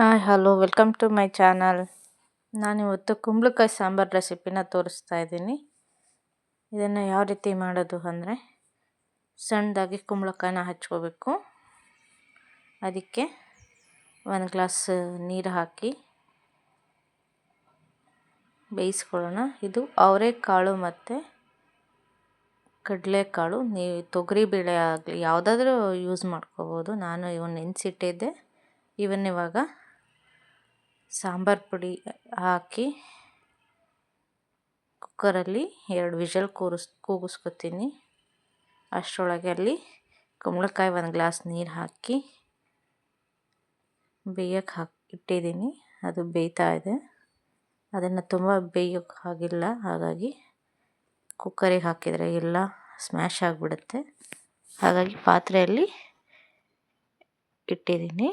Hi, hello, welcome to my channel. ನಾನಿವತ್ತು ಕುಂಬಳಕಾಯಿ ಸಾಂಬಾರು ರೆಸಿಪಿನ ತೋರಿಸ್ತಾ ಇದ್ದೀನಿ. ಇದನ್ನು ಯಾವ ರೀತಿ ಮಾಡೋದು ಅಂದರೆ ಸಣ್ಣದಾಗಿ ಕುಂಬಳಕಾಯಿನ ಹಚ್ಕೋಬೇಕು. ಅದಕ್ಕೆ ಒಂದು ಗ್ಲಾಸ್ ನೀರು ಹಾಕಿ ಬೇಯಿಸ್ಕೊಳ್ಳೋಣ. ಇದು ಅವರೆಕಾಳು ಮತ್ತು ಕಡಲೆಕಾಳು. ನೀವು ತೊಗರಿಬೇಳೆ ಆಗಲಿ, ಯಾವುದಾದ್ರೂ ಯೂಸ್ ಮಾಡ್ಕೋಬೋದು. ನಾನು ಇವನ್ನ ನೆನೆಸಿಟ್ಟಿದ್ದೆ. ಇವನ್ನಿವಾಗ ಸಾಂಬಾರು ಪುಡಿ ಹಾಕಿ ಕುಕ್ಕರಲ್ಲಿ ಎರಡು ವಿಷಲ್ ಕೂರಿಸ್, ಕೂಗಿಸ್ಕೊತೀನಿ. ಅಷ್ಟರೊಳಗೆ ಅಲ್ಲಿ ಕುಂಬಳಕಾಯಿ ಒಂದು ಗ್ಲಾಸ್ ನೀರು ಹಾಕಿ ಬೇಯಕ್ಕೆ ಹಾಕಿ, ಇಟ್ಟಿದ್ದೀನಿ. ಅದು ಬೇಯ್ತಾ ಇದೆ. ಅದನ್ನು ತುಂಬ ಬೇಯೋಕ್ಕೆ ಆಗಿಲ್ಲ ಹಾಗಾಗಿ ಕುಕ್ಕರಿಗೆ ಹಾಕಿದರೆ ಎಲ್ಲ ಸ್ಮ್ಯಾಶ್ ಆಗಿಬಿಡುತ್ತೆ. ಹಾಗಾಗಿ ಪಾತ್ರೆಯಲ್ಲಿ ಇಟ್ಟಿದ್ದೀನಿ.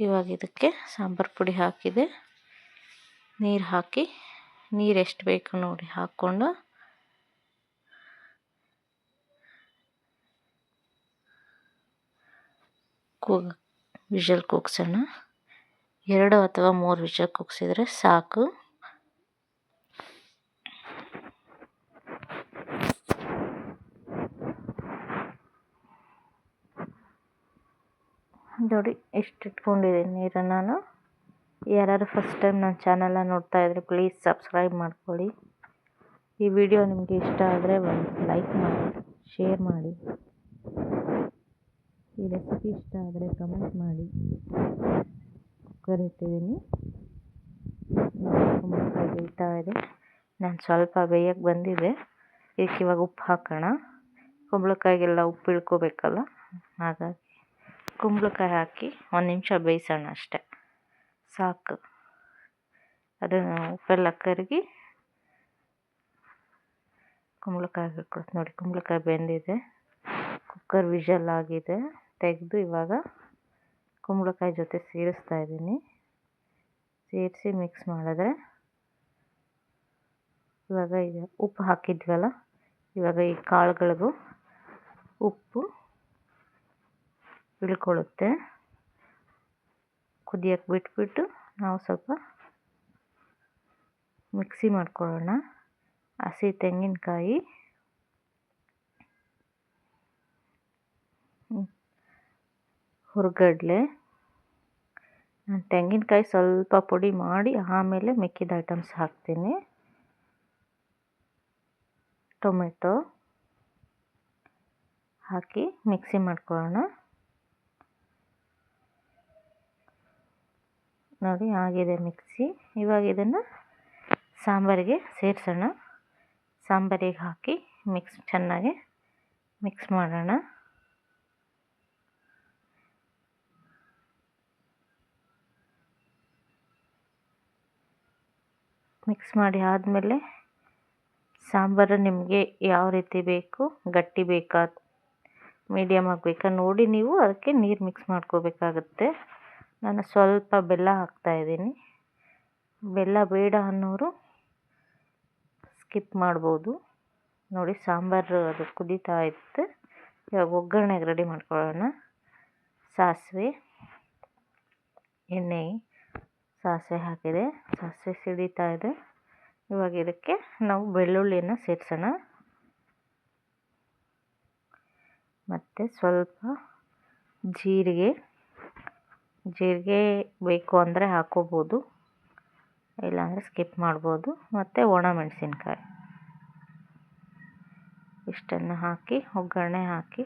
ಇವಾಗ ಇದಕ್ಕೆ ಸಾಂಬಾರು ಪುಡಿ ಹಾಕಿದೆ. ನೀರು ಹಾಕಿ, ನೀರು ಎಷ್ಟು ಬೇಕು ನೋಡಿ ಹಾಕ್ಕೊಂಡು. ಕೂ ವಿಷಲ್ ಕೂಗ್ಸೋಣ. ಎರಡು ಅಥವಾ ಮೂರು ವಿಷಲ್ ಕೂಗ್ಸಿದ್ರೆ ಸಾಕು. ನೋಡಿ, ಎಷ್ಟು ಇಟ್ಕೊಂಡಿದ್ದೀನಿ ನೀರನ್ನು ನಾನು. ಯಾರು ಫಸ್ಟ್ ಟೈಮ್ ನನ್ನ ಚಾನಲ್ನ ನೋಡ್ತಾ ಇದ್ದರೆ ಪ್ಲೀಸ್ ಸಬ್ಸ್ಕ್ರೈಬ್ ಮಾಡ್ಕೊಳ್ಳಿ. ಈ ವಿಡಿಯೋ ನಿಮಗೆ ಇಷ್ಟ ಆದರೆ ಒಂದು ಲೈಕ್ ಮಾಡಿ ಶೇರ್ ಮಾಡಿ. ಈ ರೆಸಿಪಿ ಇಷ್ಟ ಆದರೆ ಕಮೆಂಟ್ ಮಾಡಿ. ಕುಕ್ಕರ್ ಇಟ್ಟಿದ್ದೀನಿ ಬೇಯ್ತಾ ಇದೆ. ನಾನು ಸ್ವಲ್ಪ ಬೇಯಕ್ಕೆ ಬಂದಿದೆ ಇದಕ್ಕೆ ಇವಾಗ ಉಪ್ಪು ಹಾಕೋಣ. ಕುಂಬಳಕಾಯಿಗೆಲ್ಲ ಉಪ್ಪು ಇಳ್ಕೋಬೇಕಲ್ಲ, ಹಾಗಾಗಿ. ಕುಂಬಳಕಾಯಿ ಹಾಕಿ ಒಂದು ನಿಮಿಷ ಬೇಯಿಸೋಣ ಅಷ್ಟೆ. ಸಾಕು. ಅದು ಉಪ್ಪೆಲ್ಲ ಕರಗಿ ಕುಂಬಳಕಾಯಿ ಹಾಕ್ಕೊಳ್ತು ನೋಡಿ, ಕುಂಬಳಕಾಯಿ ಬೆಂದಿದೆ. ಕುಕ್ಕರ್ ವಿಷಲ್ ಆಗಿದೆ. ತೆಗೆದು ಇವಾಗ ಕುಂಬಳಕಾಯಿ ಜೊತೆ ಸೇರಿಸ್ತಾ ಇದ್ದೀನಿ. ಸೇರಿಸಿ ಮಿಕ್ಸ್ ಮಾಡಿದ್ರೆ ಇವಾಗ ಈಗ ಉಪ್ಪು ಹಾಕಿದ್ವಲ್ಲ, ಇವಾಗ ಈ ಕಾಳುಗಳಿಗೂ ಉಪ್ಪು ಇಳ್ಕೊಳ್ಳುತ್ತೆ. ಕುದಿಯಕ್ಕೆ ಬಿಟ್ಬಿಟ್ಟು ನಾವು ಸ್ವಲ್ಪ ಮಿಕ್ಸಿ ಮಾಡ್ಕೊಳ್ಳೋಣ. ಹಸಿ ತೆಂಗಿನಕಾಯಿ. ಹುರ್ಗಡ್ಲೆ. ತೆಂಗಿನಕಾಯಿ ಸ್ವಲ್ಪ ಪುಡಿ ಮಾಡಿ ಆಮೇಲೆ ಮಿಕ್ಕಿದ ಐಟಮ್ಸ್ ಹಾಕ್ತೀನಿ. ಟೊಮೆಟೊ ಹಾಕಿ ಮಿಕ್ಸಿ ಮಾಡ್ಕೊಳ್ಳೋಣ. ನೋಡಿ ಆಗಿದೆ ಮಿಕ್ಸಿ. ಇವಾಗ ಇದನ್ನು ಸಾಂಬಾರಿಗೆ ಸೇರಿಸೋಣ. ಸಾಂಬಾರಿಗೆ ಹಾಕಿ ಮಿಕ್ಸ್, ಚೆನ್ನಾಗಿ ಮಿಕ್ಸ್ ಮಾಡೋಣ. ಮಿಕ್ಸ್ ಮಾಡಿ ಆದಮೇಲೆ ಸಾಂಬಾರು ನಿಮಗೆ ಯಾವ ರೀತಿ ಬೇಕು, ಗಟ್ಟಿ ಬೇಕಾ ಮೀಡಿಯಮ್ ಆಗಬೇಕಾ ನೋಡಿ ನೀವು ಅದಕ್ಕೆ ನೀರು ಮಿಕ್ಸ್ ಮಾಡ್ಕೋಬೇಕಾಗುತ್ತೆ. ನಾನು ಸ್ವಲ್ಪ ಬೆಲ್ಲ ಹಾಕ್ತಾಯಿದ್ದೀನಿ ಬೆಲ್ಲ ಬೇಡ ಅನ್ನೋರು ಸ್ಕಿಪ್ ಮಾಡ್ಬೋದು. ನೋಡಿ, ಸಾಂಬಾರು ಅದು ಕುದೀತಾ ಇತ್ತು. ಇವಾಗ ಒಗ್ಗರಣೆಗೆ ರೆಡಿ ಮಾಡ್ಕೊಳ್ಳೋಣ. ಸಾಸಿವೆ, ಎಣ್ಣೆ, ಸಾಸಿವೆ ಹಾಕಿದೆ. ಸಾಸಿವೆ ಸಿಡಿತಾ ಇದೆ. ಇವಾಗ ಇದಕ್ಕೆ ನಾವು ಬೆಳ್ಳುಳ್ಳಿಯನ್ನು ಸೇರಿಸೋಣ. ಮತ್ತು ಸ್ವಲ್ಪ ಜೀರಿಗೆ ಜೀರಿಗೆ ಬೇಕು ಅಂದರೆ ಹಾಕ್ಕೋಬೋದು ಇಲ್ಲಾಂದರೆ ಸ್ಕಿಪ್ ಮಾಡ್ಬೋದು. ಮತ್ತು ಒಣಮೆಣಸಿನ್ಕಾಯಿ ಇಷ್ಟನ್ನು ಹಾಕಿ, ಒಗ್ಗರಣೆ ಹಾಕಿ.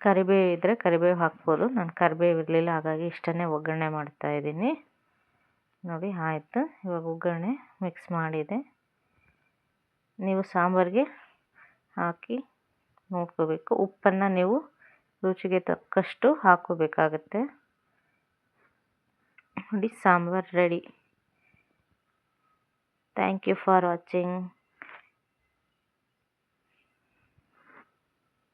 ಕರಿಬೇವು ಇದ್ದರೆ ಕರಿಬೇವು ಹಾಕ್ಬೋದು. ನಾನು ಕರಿಬೇವು ಇರಲಿಲ್ಲ, ಹಾಗಾಗಿ ಇಷ್ಟನ್ನೇ ಒಗ್ಗರಣೆ ಮಾಡ್ತಾಯಿದ್ದೀನಿ ನೋಡಿ, ಆಯಿತು. ಇವಾಗ ಒಗ್ಗರಣೆ ಮಿಕ್ಸ್ ಮಾಡಿದೆ. ನೀವು ಸಾಂಬಾರಿಗೆ ಹಾಕಿ ನೋಡ್ಕೋಬೇಕು. ಉಪ್ಪನ್ನು ನೀವು ರುಚಿಗೆ ತಕ್ಕಷ್ಟು ಹಾಕೋಬೇಕಾಗತ್ತೆ ನೋಡಿ sambar ready thank you for watching